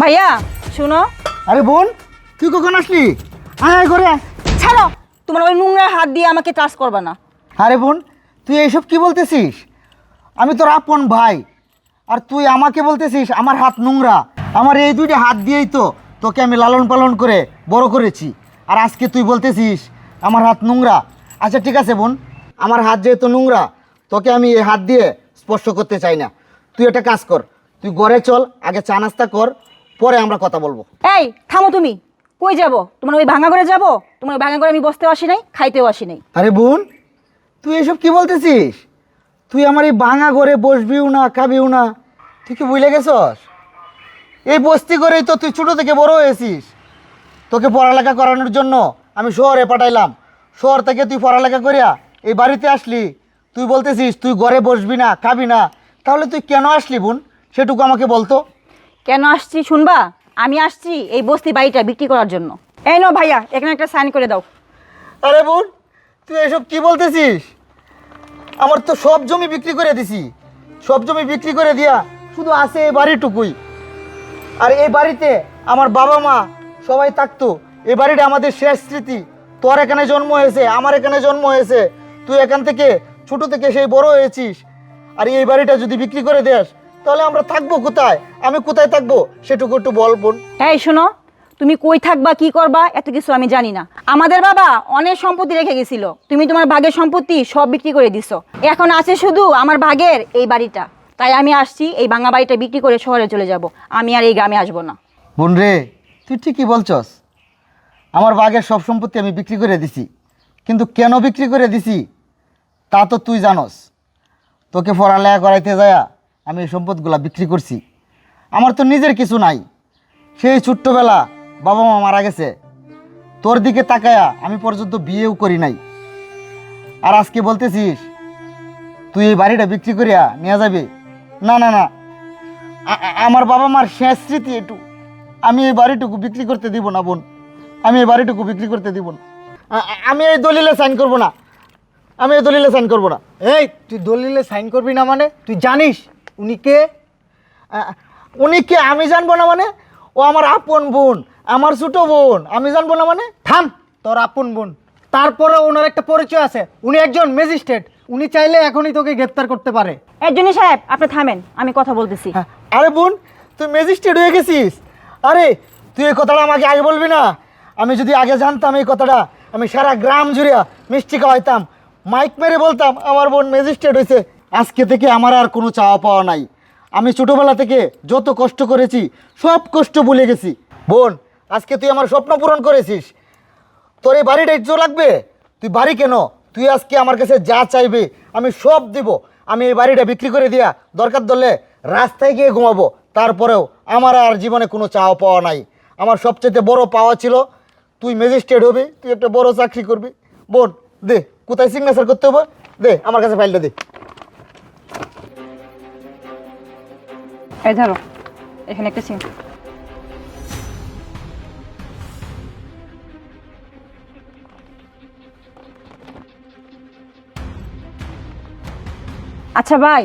ভাইয়া শুনো। আরে বোন তুই কখন আসলি? আয় ঘরে। ছাড়ো! তোমার ওই নোংরা হাত দিয়ে আমাকে টাচ করবা না। আরে বোন তুই এইসব কি বলতেছিস? আমি তোর আপন ভাই আর তুই আমাকে বলতেছিস আমার হাত নোংরা। আমার এই দুইটা হাত দিয়েই তো তোকে আমি লালন পালন করে বড় করেছি। আর আজকে তুই বলতেছিস আমার হাত নোংরা। আচ্ছা ঠিক আছে বোন আমার হাত যেহেতু নোংরা তোকে আমি এই হাত দিয়ে স্পর্শ করতে চাই না। তুই একটা কাজ কর তুই ঘরে চল আগে চা নাস্তা কর পরে আমরা কথা বলব। এই থামো তুমি। কই যাব? তোমার ওই ভাঙা করে যাব? তোমার ওই ভাঙা করে আমি বসতেও আসি নাই খাইতেও আসি নাই। আরে বোন তুই এসব কি বলতেছিস? তুই আমার এই ভাঙা ঘরে বসবিও না খাবিও না। তুই কি বুঝলে গেছস? এই বস্তি করেই তো তুই ছোটো থেকে বড় হয়েছিস। তোকে পড়ালেখা করানোর জন্য আমি শহরে পাঠাইলাম। শহর থেকে তুই পড়ালেখা করিয়া এই বাড়িতে আসলি। তুই বলতেছিস তুই ঘরে বসবি না খাবি না। তাহলে তুই কেন আসলি বোন? সেটুকু আমাকে বলতো। কেন আসছি শুনবা? আমি আসছি এই বস্তি বাড়িটা বিক্রি করার জন্য। এই নো ভাইয়া, এখানে একটা সাইন করে দাও। আরে বোন, তুই এসব কি বলতেছিস? আমার তো সব জমি বিক্রি করে দিছি। সব জমি বিক্রি করে দিয়া শুধু আছে এই বাড়িটুকুই। আর এই বাড়িতে আমার বাবা মা সবাই থাকতো। এই বাড়িটা আমাদের শেষ স্মৃতি। তোর এখানে জন্ম হয়েছে, আমার এখানে জন্ম হয়েছে। তুই এখান থেকে ছোট থেকে সেই বড় হয়েছিস। আর এই বাড়িটা যদি বিক্রি করে দেস তাহলে আমরা থাকব কোথায়? আমি কোথায় থাকব? সেটুকু একটু বল বোন। এই শোনো তুমি কই থাকবা কি করবা এত কিছু আমি জানি না। আমাদের বাবা অনেক সম্পত্তি রেখে গেছিল। তুমি তোমার ভাগের সম্পত্তি সব বিক্রি করে দিছো। এখন আছে শুধু আমার ভাগের এই বাড়িটা। তাই আমি আসছি এই ভাঙা বাড়িটা বিক্রি করে শহরে চলে যাব। আমি আর এই গ্রামে আসব না। বোন রে তুই ঠিকই বলছস। আমার বাঘের সব সম্পত্তি আমি বিক্রি করে দিছি। কিন্তু কেন বিক্রি করে দিছি? তা তো তুই জানস। তোকে পড়ালেখা করাইতে যায়া আমি এই সম্পদগুলা বিক্রি করছি। আমার তো নিজের কিছু নাই। সেই ছোট্টবেলা বাবা মা মারা গেছে। তোর দিকে তাকায়া আমি পর্যন্ত বিয়েও করি নাই। আর আজকে বলতেছিস, তুই এই বাড়িটা বিক্রি করিয়া নিয়ে যাবি? না না না। আমার বাবা মার শেষ স্মৃতি একটু আমি এই বাড়িটুকু বিক্রি করতে দিব না, বোন। আমি এই বাড়িটুকু বিক্রি করতে দিব না। আমি এই দলিলে সাইন করব না। আমি এই দলিলে সাইন করব না। এই, তুই দলিলে সাইন করবি না মানে? তুই জানিস উনি কে উনি কে আমি জানব না মানে? ও আমার আপন বোন আমার ছোটো বোন। আমি জানব না মানে? থাম তোর আপন বোন। তারপরে ওনার একটা পরিচয় আছে। উনি একজন ম্যাজিস্ট্রেট। উনি চাইলে এখনই তোকে গ্রেপ্তার করতে পারে। একজনই সাহেব আপনি থামেন আমি কথা বলতেছি। হ্যাঁ, আরে বোন তুই ম্যাজিস্ট্রেট হয়ে গেছিস? আরে তুই এই কথাটা আমাকে আগে বলবি না? আমি যদি আগে জানতাম এই কথাটা আমি সারা গ্রাম জুড়ে মিষ্টি খাওয়াইতাম মাইক মেরে বলতাম আমার বোন ম্যাজিস্ট্রেট হয়েছে আজকে থেকে আমার আর কোনো চাওয়া পাওয়া নাই। আমি ছোটোবেলা থেকে যত কষ্ট করেছি, সব কষ্ট ভুলে গেছি। বোন, আজকে তুই আমার স্বপ্ন পূরণ করেছিস। তোর এই বাড়িটা ইজ্জো লাগবে? তুই বাড়ি কেন? তুই আজকে আমার কাছে যা চাইবে, আমি সব দিব। আমি এই বাড়িটা বিক্রি করে দিয়া দরকার ধরলে রাস্তায় গিয়ে ঘুমাবো। তারপরেও আমার আর জীবনে কোনো চাওয়া পাওয়া নাই। আমার সবচেয়ে বড় পাওয়া ছিল, তুই ম্যাজিস্ট্রেট হবি, তুই একটা বড় চাকরি করবি। বোন, দে, কোথায় সিগনেচার করতে হবে? দে, আমার কাছে ফাইলটা দে। এই ধরো, এখানে একটা সিম আচ্ছা ভাই,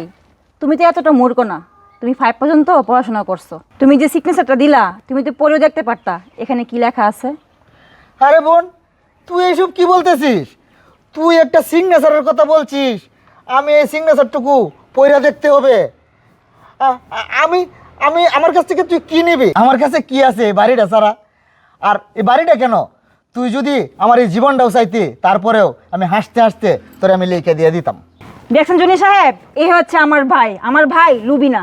তুমি তো এতটা মূর্খ না। তুমি ফাইভ পর্যন্ত পড়াশোনা করছ। তুমি যে সিগনেচারটা দিলা, তুমি তো পড়েও দেখতে পারতা। এখানে কি লেখা আছে? আরে বোন, তুই এইসব কি বলতেছিস? তুই একটা সিগনেচারের কথা বলছিস। আমি এই সিগনেচারটুকু পয়রা দেখতে হবে। আমি আমি আমার কাছ থেকে তুই কি নিবি? আমার কাছে কি আছে এই বাড়িটা ছাড়া আর এই বাড়িটা কেন? তুই যদি আমার এই জীবনটাও চাইতে, তারপরেও আমি হাসতে হাসতে তোরে আমি লিখে দিয়ে দিতাম। দেখছেন জনি সাহেব? এই হচ্ছে আমার ভাই। আমার ভাই লুবিনা।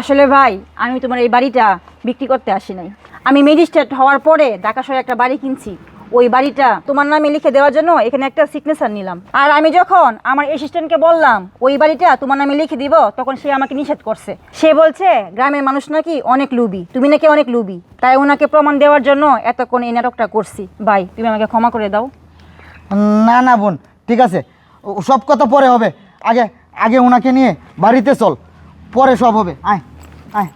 আসলে ভাই, আমি তোমার এই বাড়িটা বিক্রি করতে আসি নাই। আমি ম্যাজিস্ট্রেট হওয়ার পরে ঢাকা একটা বাড়ি কিনছি। ওই বাড়িটা তোমার নামে লিখে দেওয়ার জন্য এখানে একটা সিগনেচার নিলাম। আর আমি যখন আমার অ্যাসিস্ট্যান্টকে বললাম, ওই বাড়িটা তোমার নামে লিখে দিব তখন সে আমাকে নিষেধ করছে। সে বলছে, গ্রামের মানুষ নাকি অনেক লুবি তুমি নাকি অনেক লুবি তাই ওনাকে প্রমাণ দেওয়ার জন্য এতক্ষণ এই নাটকটা করছি। ভাই, তুমি আমাকে ক্ষমা করে দাও। না না, বোন, ঠিক আছে। ও- সব কথা পরে হবে। আগে আগে ওনাকে নিয়ে বাড়িতে চল। পরে সব হবে। আয় আয়।